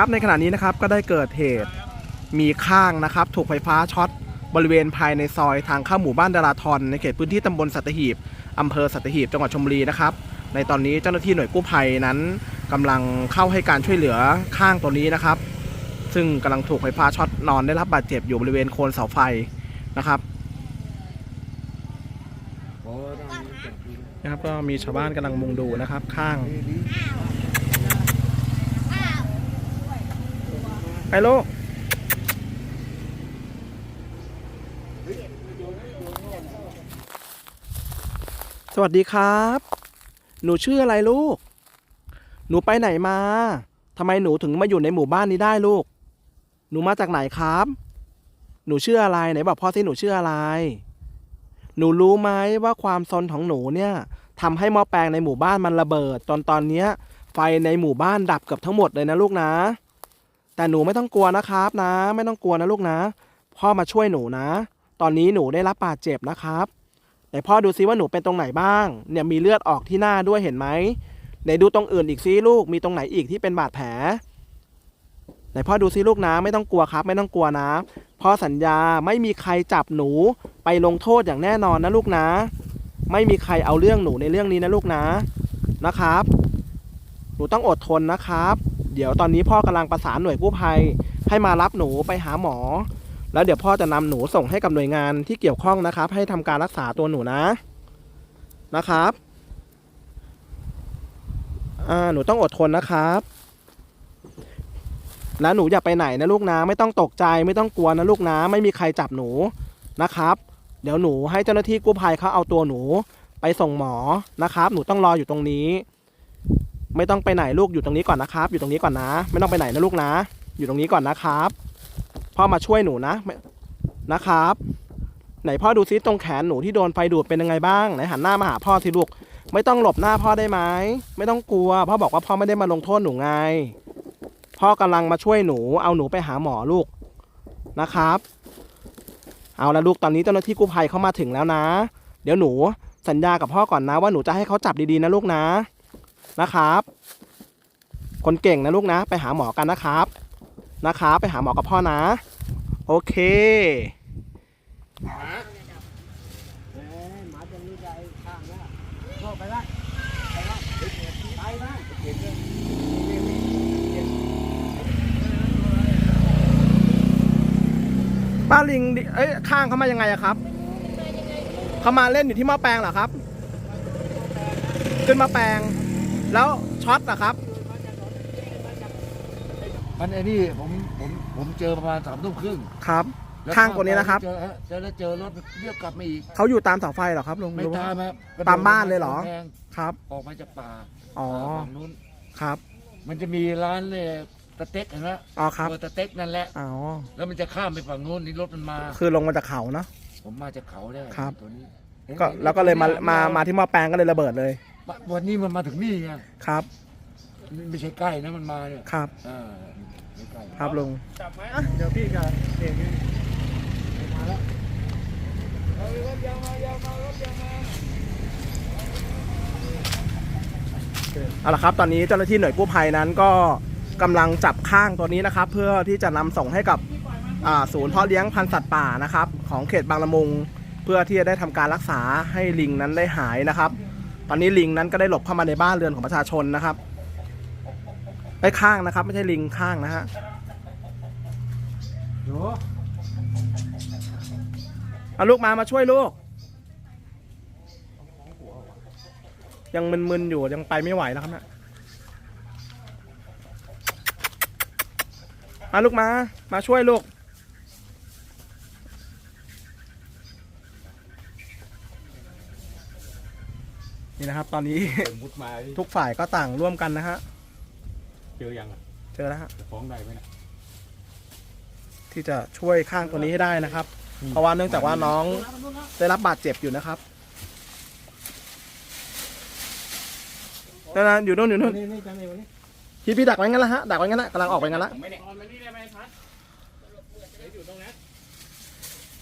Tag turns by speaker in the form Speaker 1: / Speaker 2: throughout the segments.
Speaker 1: ครับในขณะนี้นะครับก็ได้เกิดเหตุมีข้างนะครับ ถูกไฟฟ้าช็อตบริเวณภายในซอยทางเข้าหมู่บ้านดาราทรในเขตพื้นที่ตำบลสัตหีบอำเภอสัตหีบจังหวัดชลบุรีนะครับ ในตอนนี้เจ้าหน้าที่หน่วยกู้ภัยนั้นกำลังเข้าให้การช่วยเหลือข้างตัวนี้นะครับ ซึ่งกำลังถูกไฟฟ้าช็อตนอนได้รับบาดเจ็บอยู่บริเวณโคนเสาไฟนะครับนะครับก็มีชาวบ้านกำลังมุงดูนะครับ ข้าง ไปลูกสวัสดีครับ หนูชื่ออะไรลูก หนูไปไหนมา ทำไมหนูถึงมาอยู่ในหมู่บ้านนี้ได้ลูก หนูมาจากไหนครับ หนูชื่ออะไรไหนบอกพ่อสิหนูชื่ออะไร หนูรู้ไหมว่าความซนของหนูเนี่ยทำให้หม้อแปลงในหมู่บ้านมันระเบิด ตอนตอนเนี้ย ไฟในหมู่บ้านดับเกือบทั้งหมดเลยนะลูกนะ แต่หนูไม่ต้องกลัวนะครับนะ ไม่ต้องกลัวนะลูกนะ พ่อมาช่วยหนูนะ ตอนนี้หนูได้รับบาดเจ็บนะครับไหนพ่อดูซิว่าหนูเป็นตรงไหนบ้าง เนี่ยมีเลือดออกที่หน้าด้วยเห็นไหมไหนดูตรงอื่นอีกซิลูกมีตรงไหนอีกที่เป็นบาดแผลไหนพ่อดูซิลูกนะ ไม่ต้องกลัวครับ ไม่ต้องกลัวนะพ่อสัญญาไม่มีใครจับหนูไปลงโทษอย่างแน่นอนนะลูกนะ ไม่มีใครเอาเรื่องหนูในเรื่องนี้นะลูกนะนะครับ หนูต้องอดทนนะครับ เดี๋ยวตอนนี้พ่อกำลังประสานหน่วยกู้ภัย ให้มารับหนูไปหาหมอ แล้วเดี๋ยวพ่อจะนำหนูส่งให้กับหน่วยงานที่เกี่ยวข้องนะครับ ให้ทำการรักษาตัวหนูนะนะครับอ่าหนูต้องอดทนนะครับ แล้วหนูอย่าไปไหนนะลูกนะไม่ต้องตกใจไม่ต้องกลัวนะลูกนะไม่มีใครจับหนูนะครับ เดี๋ยวหนูให้เจ้าหน้าที่กู้ภัยเขาเอาตัวหนู ไปส่งหมอนะครับ หนูต้องรออยู่ตรงนี้ ไม่ต้องไปไหนลูกอยู่ตรงนี้ก่อนนะครับ อยู่ตรงนี้ก่อนนะ ไม่ต้องไปไหนนะลูกนะ อยู่ตรงนี้ก่อนนะครับพ่อมาช่วยหนูนะนะครับ ไหนพ่อดูซิตรงแขนหนูที่โดนไฟดูดเป็นยังไงบ้างไหนหันหน้ามาหาพ่อสิลูกไม่ต้องหลบหน้าพ่อได้ไหมไม่ต้องกลัว พ่อบอกว่าพ่อไม่ได้มาลงโทษหนูไง พ่อกำลังมาช่วยหนู เอาหนูไปหาหมอลูกนะครับ เอาละลูกตอนนี้เจ้าหน้าที่กู้ภัยเข้ามาถึงแล้วนะ เดี๋ยวหนูสัญญากับพ่อก่อนนะว่าหนูจะให้เขาจับดีๆนะลูกนะ นะครับ คนเก่งนะลูกนะ ไปหาหมอกันนะครับ นะครับ ไปหาหมอกับพ่อนะ โอเคป้าลิงเอ้ยข้างเขามายังไงอะครับเขามาเล่นอยู่ที่ม้อแปลงเหรอครับ ขึ้นมาแปลง แล้วช็อตเหรอครับ
Speaker 2: มันไอ้นี่ผมผมผมเจอประมาณสามทุ่มครึ่ง
Speaker 1: ครับ
Speaker 2: แล้ว
Speaker 1: ข้างคนนี้นะครับ
Speaker 2: เจอฮเจอแล้วเจอรถเรียกกลับมาอีก
Speaker 1: เขาอยู่ตามเสาไฟเหรอครับลุง
Speaker 2: ไม่
Speaker 1: หรือว่
Speaker 2: ตามครับกระโดด
Speaker 1: ตามบ้านเลยเหรอ
Speaker 2: กำแพง
Speaker 1: ครับ
Speaker 2: ออกมาจากป่า
Speaker 1: อ๋อ
Speaker 2: ฝั่งนู้น
Speaker 1: ครับ
Speaker 2: มันจะมีร้านเลยตะเต็กเห็นไหม
Speaker 1: อ๋อครับ
Speaker 2: ตัวตะเต็กนั่นแหละ
Speaker 1: อ๋อ
Speaker 2: แล้วมันจะข้ามไปฝั่งนู้นนี่รถมันมา
Speaker 1: คือลงมาจากเขาเนาะ
Speaker 2: ผมมาจากเขาได้
Speaker 1: ครับ
Speaker 2: ตัวนี้
Speaker 1: ก็แล้วก็เลยมามามาที่หม้อแปลงก็เลยระเบิดเลย
Speaker 2: วันนี้มันมาถึงนี่ไง
Speaker 1: ครับ
Speaker 2: นี่ไม่ใช่ใกล้นะมันมาเนี่ย
Speaker 1: ครับ
Speaker 2: อ่าไม่ใกล้
Speaker 1: ครับลุง
Speaker 3: จับไหมเดี๋ยวพี่จะเองมาแล้ว
Speaker 1: เอาละครับ ตอนนี้เจ้าหน้าที่หน่วยกู้ภัยนั้นก็กำลังจับข้างตัวนี้นะครับ เพื่อที่จะนำส่งให้กับอ่าศูนย์เพาะเลี้ยงพันธุ์สัตว์ป่านะครับ ของเขตบางละมุง เพื่อที่จะได้ทำการรักษาให้ลิงนั้นได้หายนะครับ ตอนนี้ลิงนั้นก็ได้หลบเข้ามาในบ้านเรือนของประชาชนนะครับไอ้ข้างนะครับ ไม่ใช่ลิงข้างนะฮะเอาลูกมามาช่วยลูก ยังมึนๆอยู่ยังไปไม่ไหวแล้วครับนะมาลูกมา มาช่วยลูก นี่นะครับ ตอนนี้
Speaker 3: มุดมา
Speaker 1: ทุกฝ่ายก็ต่างร่วมกันนะฮะ
Speaker 3: เจอยังอะ
Speaker 1: เจอแล้วฮะ
Speaker 3: จะฟ้องได้ไหมนะ
Speaker 1: ที่จะช่วยข้างตัวนี้ให้ได้นะครับ เพราะว่าเนื่องจากว่าน้องได้รับบาดเจ็บอยู่นะครับนั่นนะอยู่นู่นอยู่นู่น
Speaker 3: นี่นี่จังเลยวันนี้
Speaker 1: พี่พี่ดักไว้งั้นละฮะดักไว้งั้นละกำลังออกไปงั้นละ
Speaker 3: ไม่ได้ออนมานี่ได้ไหมพัดอยู่ตรงนั้น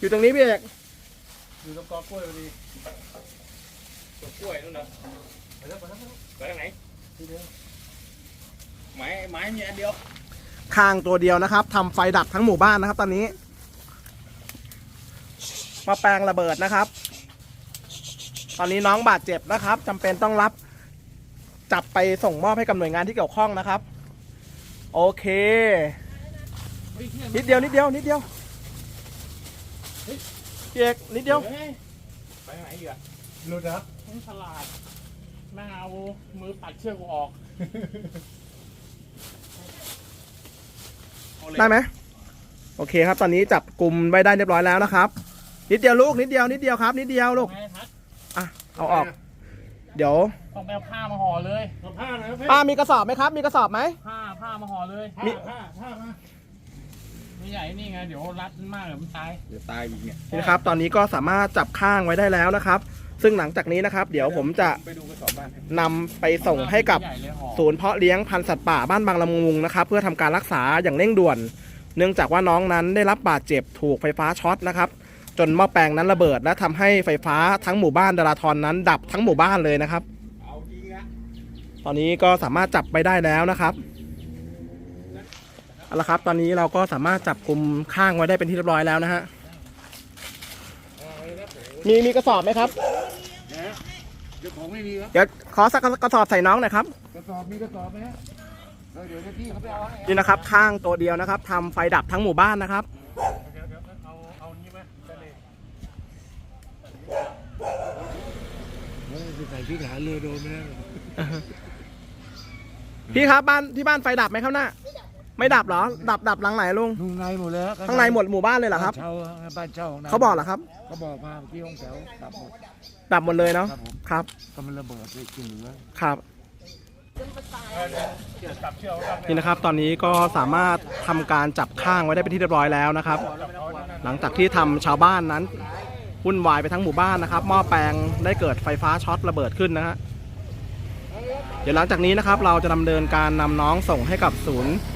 Speaker 1: อยู่ตรงนี้พี่เอก
Speaker 3: อยู่ตรงกอกล้วยพอดี กอกล้วยนู่นนะไปแล้วไปแล้วไปทางไหนที่เดิมไม้ไม้มีอันเดียว
Speaker 1: ข้างตัวเดียวนะครับทำไฟดับทั้งหมู่บ้านนะครับ ตอนนี้หมาแปลงระเบิดนะครับ ตอนนี้น้องบาดเจ็บนะครับจำเป็นต้องรับ จับไปส่งมอบให้กับหน่วยงานที่เกี่ยวข้องนะครับ โอเคนิดเดียวนิดเดียวนิดเดียวพี่เอกนิดเดียว
Speaker 3: ไปไหนอีกอะ
Speaker 2: หลุดครับ
Speaker 3: ไม่ฉลาดแม่งเอามือปัดเชือกกูออกเอาเลย
Speaker 1: ได้ไหมโอเคครับ ตอนนี้จับกลุ่มไว้ได้เรียบร้อยแล้วนะครับ นิดเดียวลูกนิดเดียวนิดเดียวครับนิดเดียวลูก
Speaker 3: ไงทัด
Speaker 1: อะ เอาออก เดี๋ยว
Speaker 3: ต้องไปเอาผ้ามาห่อเลย เอาผ้าหน่อย
Speaker 1: ป้ามีกระสอบไหมครับ มีกระสอบไหม
Speaker 3: ผ้าผ้ามาห่อเลย
Speaker 1: มี
Speaker 3: ผ้าผ้ามาไม่ใหญ่นี่ไง เดี๋ยวรัดมันมากเดี๋ยวมันตาย
Speaker 2: เดี๋ยวตายอีกเนี่ย
Speaker 1: นี่นะครับ ตอนนี้ก็สามารถจับข้างไว้ได้แล้วนะครับ ซึ่งหลังจากนี้นะครับ เดี๋ยวผมจะ
Speaker 2: ไปดูกระสอบบ้านให้
Speaker 1: นำไปส่งให้กับ
Speaker 3: ใญ่เลยห่อ
Speaker 1: ศูนย์เพาะเลี้ยงพันธุ์สัตว์ป่าบ้านบางละมุงนะครับ เพื่อทำการรักษาอย่างเร่งด่วน เนื่องจากว่าน้องนั้นได้รับบาดเจ็บถูกไฟฟ้าช็อตนะครับ จนหม้อแปลงนั้นระเบิด และทำให้ไฟฟ้าทั้งหมู่บ้านดาราทอนนั้นดับทั้งหมู่บ้านเลยนะครับ
Speaker 2: เอาจริงอะ
Speaker 1: ตอนนี้ก็สามารถจับไปได้แล้วนะครับเอาละครับ ตอนนี้เราก็สามารถจับกลุ่มข้างไว้ได้เป็นที่เรียบร้อยแล้วนะฮะ มีมีกระสอบไหมครับ
Speaker 2: นะเดี๋ยวของไม่มีครับ
Speaker 1: เดี๋ยวขอสักกระสอบใส่น้องหน่อยครับ
Speaker 2: กระสอบมีกระสอบไหมฮะเออเดี๋ยวเจ้าที่เขาไปเอาให้
Speaker 1: นี่นะครับข้างตัวเดียวนะครับทำไฟดับทั้งหมู่บ้านนะครับ
Speaker 3: เดี๋ยวเดี๋ยวเอาเอานี้ไหมได้เลย
Speaker 2: เฮ้ยไปใส่ที่ฐานเรือโดนไม่ได้หรอก
Speaker 1: พี่ครับบ้านที่บ้านไฟดับไหมครับน่ะไม่ ดับเหรอ ดับดับหลังไหนลุง
Speaker 2: ข้างในหมดเลยฮะ
Speaker 1: ข้างในหมดหมู่บ้านเลยเหรอครับา
Speaker 2: นเช่าฮะบ้านเช่าของนย
Speaker 1: เขาบอกเหรอครับ
Speaker 2: เขาบอกมาเมื่อกี้ห้องแถวดับหมด
Speaker 1: ดับหมดเลยเนาะ
Speaker 2: ครับผม
Speaker 1: ครับ
Speaker 2: ก็มันระเบิดไปกินเหลือ
Speaker 1: ครับ
Speaker 3: เดี๋ยวจับเชือกกัน
Speaker 1: นี่นะครับตอนนี้ก็สามารถทำการจับข้างไว้ได้เป็นที่เรียบร้อยแล้วนะครับ หลังจากที่ทำชาวบ้านนั้นวุ่นวายไปทั้งหมู่บ้านนะครับหม้อแปลงได้เกิดไฟฟ้าช็อตระเบิดขึ้นนะฮะเดี๋ยวหลังจากนี้นะครับเราจะดำเนินการนำน้องส่งให้กับศูนย์เ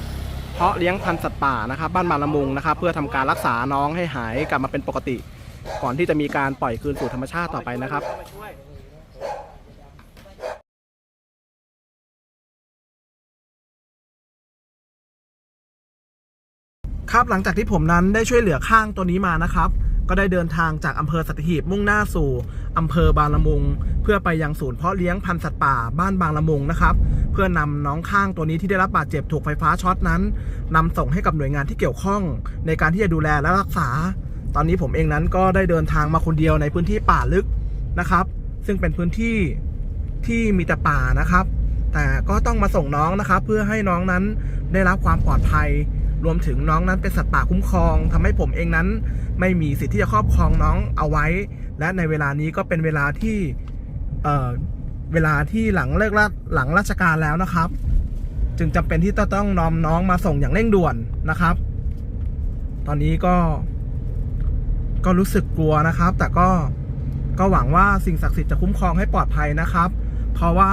Speaker 1: พาะเลี้ยงพันธุ์สัตว์ป่านะครับบ้านมาละมุงนะครับเพื่อทำการรักษาน้องให้หายกลับมาเป็นปกติ ก่อนที่จะมีการปล่อยคืนสู่ธรรมชาติต่อไปนะครับครับหลังจากที่ผมนั้นได้ช่วยเหลือข้างตัวนี้มานะครับ ก็ได้เดินทางจากอำเภอสัตหีบมุ่งหน้าสู่อำเภอบางละมุง เพื่อไปยังศูนย์เพาะเลี้ยงพันธุ์สัตว์ป่าบ้านบางละมุงนะครับ เพื่อนำน้องข้างตัวนี้ที่ได้รับบาดเจ็บถูกไฟฟ้าช็อตนั้นนำส่งให้กับหน่วยงานที่เกี่ยวข้อง ในการที่จะดูแลและรักษา ตอนนี้ผมเองนั้นก็ได้เดินทางมาคนเดียวในพื้นที่ป่าลึกนะครับ ซึ่งเป็นพื้นที่ที่มีแต่ป่านะครับ แต่ก็ต้องมาส่งน้องนะครับ เพื่อให้น้องนั้นได้รับความปลอดภัย รวมถึงน้องนั้นเป็นสัตว์ป่าคุ้มครองทำให้ผมเองนั้น ไม่มีสิทธิ์ที่จะครอบครองน้องเอาไว้ และในเวลานี้ก็เป็นเวลาที่เเวลาที่หลังเลิกราหลังราชการแล้วนะครับ จึงจำเป็นที่จะต้องนำน้องมาส่งอย่างเร่งด่วนนะครับ ตอนนี้ก็ก็รู้สึกกลัวนะครับ แต่ก็ก็หวังว่าสิ่งศักดิ์สิทธิ์จะคุ้มครองให้ปลอดภัยนะครับ เพราะว่า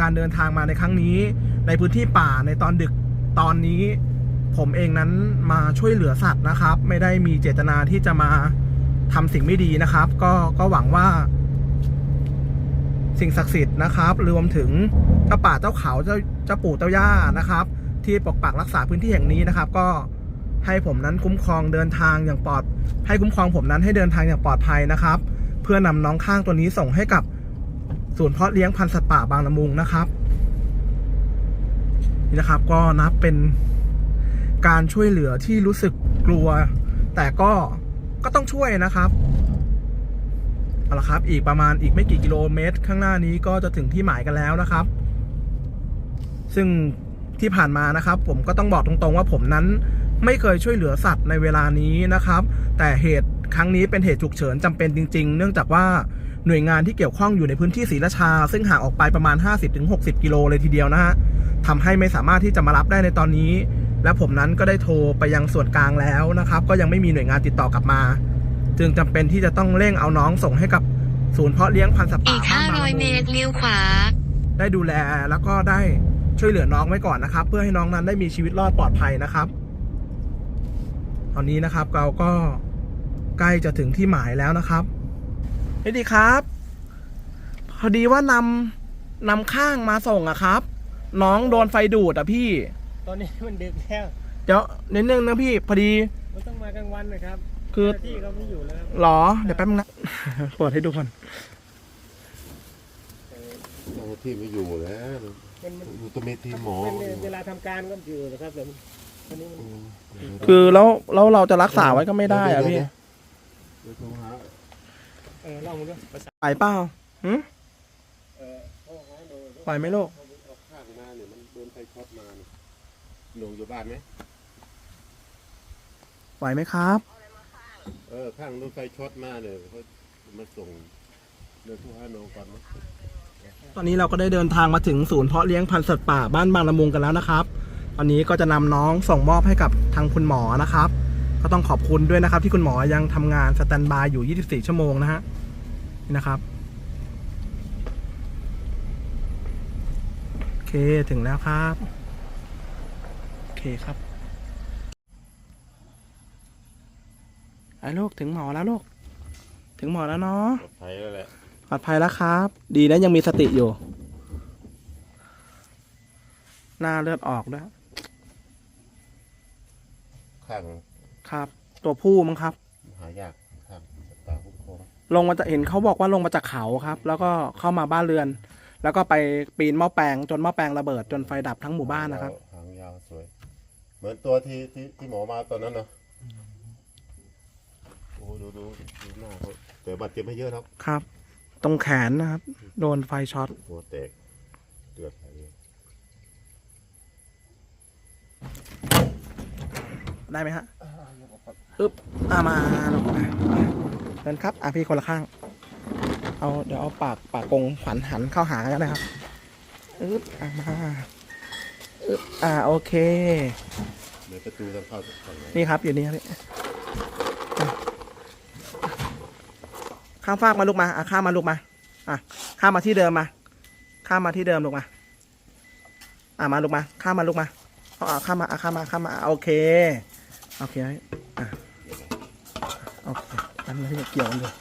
Speaker 1: การเดินทางมาในครั้งนี้ ในพื้นที่ป่าในตอนดึกตอนนี้ ผมเองนั้นมาช่วยเหลือสัตว์นะครับ ไม่ได้มีเจตนาที่จะมาทำสิ่งไม่ดีนะครับ ก็ก็หวังว่า สิ่งศักดิ์สิทธิ์นะครับรวมถึงเจ้าป่าเจ้าเขาเจ้าเจ้าปู่เจ้าย่านะครับ ที่ปกปักรักษาพื้นที่แห่งนี้นะครับ ก็ให้ผมนั้นคุ้มครองเดินทางอย่างปลอด ให้คุ้มครองผมนั้นให้เดินทางอย่างปลอดภัยนะครับ เพื่อนำน้องข้างตัวนี้ส่งให้กับศูนย์เพาะเลี้ยงพันธุ์สัตว์ป่าบางละมุงนะครับนี่นะครับ ก็นับเป็น การช่วยเหลือที่รู้สึกกลัว แต่ก็ก็ต้องช่วยนะครับเอาละครับ อีกประมาณอีกไม่กี่กิโลเมตร ข้างหน้านี้ก็จะถึงที่หมายกันแล้วนะครับ ซึ่งที่ผ่านมานะครับ ผมก็ต้องบอกตรงๆว่าผมนั้นไม่เคยช่วยเหลือสัตว์ในเวลานี้นะครับ แต่เหตุครั้งนี้เป็นเหตุฉุกเฉินจำเป็นจริง ๆ เนื่องจากว่าหน่วยงานที่เกี่ยวข้องอยู่ในพื้นที่ศรีราชา ซึ่งห่างออกไปประมาณ 50-60 กิโลเลยทีเดียวนะฮะทำให้ไม่สามารถที่จะมารับได้ในตอนนี้ และผมนั้นก็ได้โทรไปยังส่วนกลางแล้วนะครับ ก็ยังไม่มีหน่วยงานติดต่อกลับมา จึงจำเป็นที่จะต้องเร่งเอาน้องส่งให้กับศูนย์เพาะเลี้ยงพันธุ์สัตว์
Speaker 4: อี
Speaker 1: ป่ากบ้านบางละ
Speaker 4: 500เม
Speaker 1: มุง
Speaker 4: ตรเลี้ยวขวา
Speaker 1: ได้ดูแลแล้วก็ได้ช่วยเหลือน้องไว้ก่อนนะครับ เพื่อให้น้องนั้นได้มีชีวิตรอดปลอดภัยนะครับ ตอนนี้นะครับเราก็ใกล้จะถึงที่หมายแล้วนะครับเฮ้ยดีครับ พอดีว่านำนำข้างมาส่งอะครับ น้องโดนไฟดูดอะพี่
Speaker 3: ตอนนี้มันดึกแล้ว
Speaker 1: เดี๋ยวนิดนึงนะพี่พอดี
Speaker 3: มันต้องมากลางวันนะครับ
Speaker 1: คือ
Speaker 3: เจ้าหน้าที่เขาไม่อยู่แล้วครับ
Speaker 1: หรอ เดี๋ยวแป๊บนึงนะ เปิดให้ดูก่อน
Speaker 4: เจ้าหน้าที่ไม่อยู่แล้ว
Speaker 3: มันมัน
Speaker 4: อยู่ต้องมีทีมหมอ
Speaker 3: เป็นเวลาทำการก็อยู่นะครับแต่วันนี้มัน
Speaker 1: คือแล้วแล้วเราจะรักษาไว้ก็ไม่ได้อะพี่
Speaker 4: เดี๋ยวโทรหา
Speaker 3: เออลองดูภาษา
Speaker 1: ไหวเปล่าหึ
Speaker 3: เออโอ้โหดู
Speaker 1: ไหวไหมลูก
Speaker 4: หนูอยู่บ้านไหม
Speaker 1: ไหวไหมครับ
Speaker 4: เออ ข้างโดนไฟช็อตมาเนี่ยเขามาส่งเดินผู้หาน้องก่อนนะ
Speaker 1: ตอนนี้เราก็ได้เดินทางมาถึงศูนย์เพาะเลี้ยงพันธุ์สัตว์ป่าบ้านบางละมุงกันแล้วนะครับ ตอนนี้ก็จะนำน้องส่งมอบให้กับทางคุณหมอนะครับ ก็ต้องขอบคุณด้วยนะครับ ที่คุณหมอยังทำงานสแตนบายอยู่ 24 ชั่วโมงนะฮะ นี่นะครับ โอเคถึงแล้วครับโอ เคครับไอ้ลูกถึงหมอแล้วลูก ถึงหมอแล้วเนาะ
Speaker 4: ปลอดภัยแล้วแหละ
Speaker 1: ปลอดภัยแล้วครับ ดีนะยังมีสติอยู่ หน้าเลือดออกด้วย
Speaker 4: ข้าง
Speaker 1: ครับ ตัวผู้มั้งครับ
Speaker 4: หายากข้างสัตว์ป่าคุ้มครอง
Speaker 1: ลงมาจากเห็นเขาบอกว่าลงมาจากเขาครับ แล้วก็เข้ามาบ้านเรือน แล้วก็ไปปีนหม้อแปลงจนหม้อแปลงระเบิดจนไฟดับทั้งหมู่บ้านนะครับ
Speaker 4: หางยาวสวย เหมือนตัวที่ที่ที่หมอมาตอนนั้นเนาะโอ้ดูดูดูหน้าเขาแต่บาดเจ็บไม่เยอะครับ
Speaker 1: ครับ ตรงแขนนะครับ โดนไฟช็อต
Speaker 4: หัวแตกเลือดไหลเลย
Speaker 1: ได้ไหมฮะอึ๊บอ่ามาลงมาเดินครับ อะพี่คนละข้าง เอาเดี๋ยวเอาปากปากกงขวัญหันเข้าหากันนะครับอึ๊บอ่ามา อึ๊บอ่าโอเค
Speaker 4: เดี๋ยวประตูทางเข้าฝั่งไหน
Speaker 1: นี่ครับอยู่นี่ครับพี่อะข้ามฟากมาลูกมาอะข้ามมาลูกมาอะข้ามมาที่เดิมมา ข้ามมาที่เดิมลูกมา อะมาลูกมา ข้ามมาลูกมาเอาอะข้ามมาอะข้ามมาข้ามมาอะโอเคโอเคอะโอเคอันนี้เกี่ยวกันเลย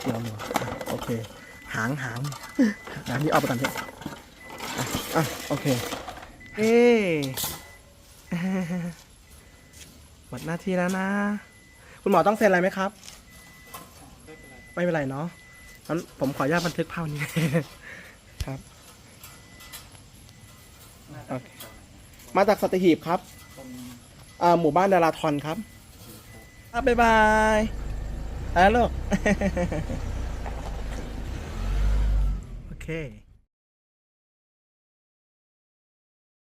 Speaker 1: เกี่ยวเลยอะโอเค หางหางหางนี่เอาไปก่อนเถอะอะอะโอเค เอ๊หมดหน้าที่แล้วนะ คุณหมอต้องเซ็นอะไรไหมครับ ไม่เป็นไรเนาะงั้นผมขออนุญาตบันทึกภาพนี้ ครับโอเคมาจากสัตหีบครับอ่าหมู่บ้านดาราทอนครับครับบ๊ายบายฮัลโหลโอเค